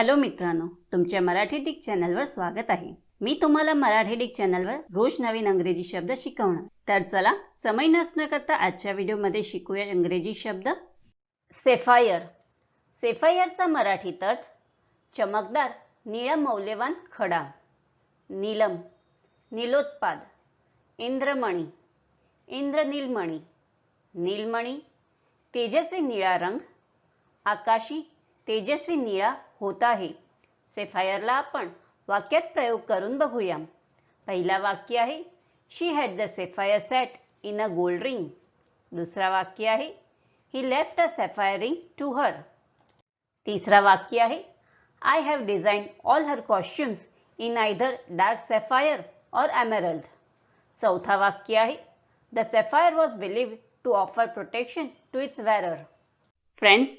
Hello मित्रांनो तुमच्या Marathi Dick चॅनलवर स्वागत आहे. मी तुम्हाला मराठी डिक चॅनलवर रोज नवीन अंग्रेजी शब्द शिकवणार. तर चला समय नसणं करता आजच्या व्हिडिओमध्ये शिकूया इंग्रजी शब्द. सेफायर सेफायरचा मराठीत अर्थ चमकदार निळा मौल्यवान खडा. नीलम नीलोत्पाद. इंद्रमणी इंद्रनीलमणी. नीलमणी तेजस्वी निळा रंग आकाशी तेजस्वी निळा होत आहे. सेफायरला आपण वाक्यात प्रयोग करून बघूया पहिला वाक्य आहे she had the sapphire set in a gold ring दुसरा वाक्य आहे he left a sapphire ring to her तिसरा वाक्य आहे I have design all her costumes in either dark sapphire or emerald चौथा वाक्य आहे the sapphire was believe to offer protection to its wearer friends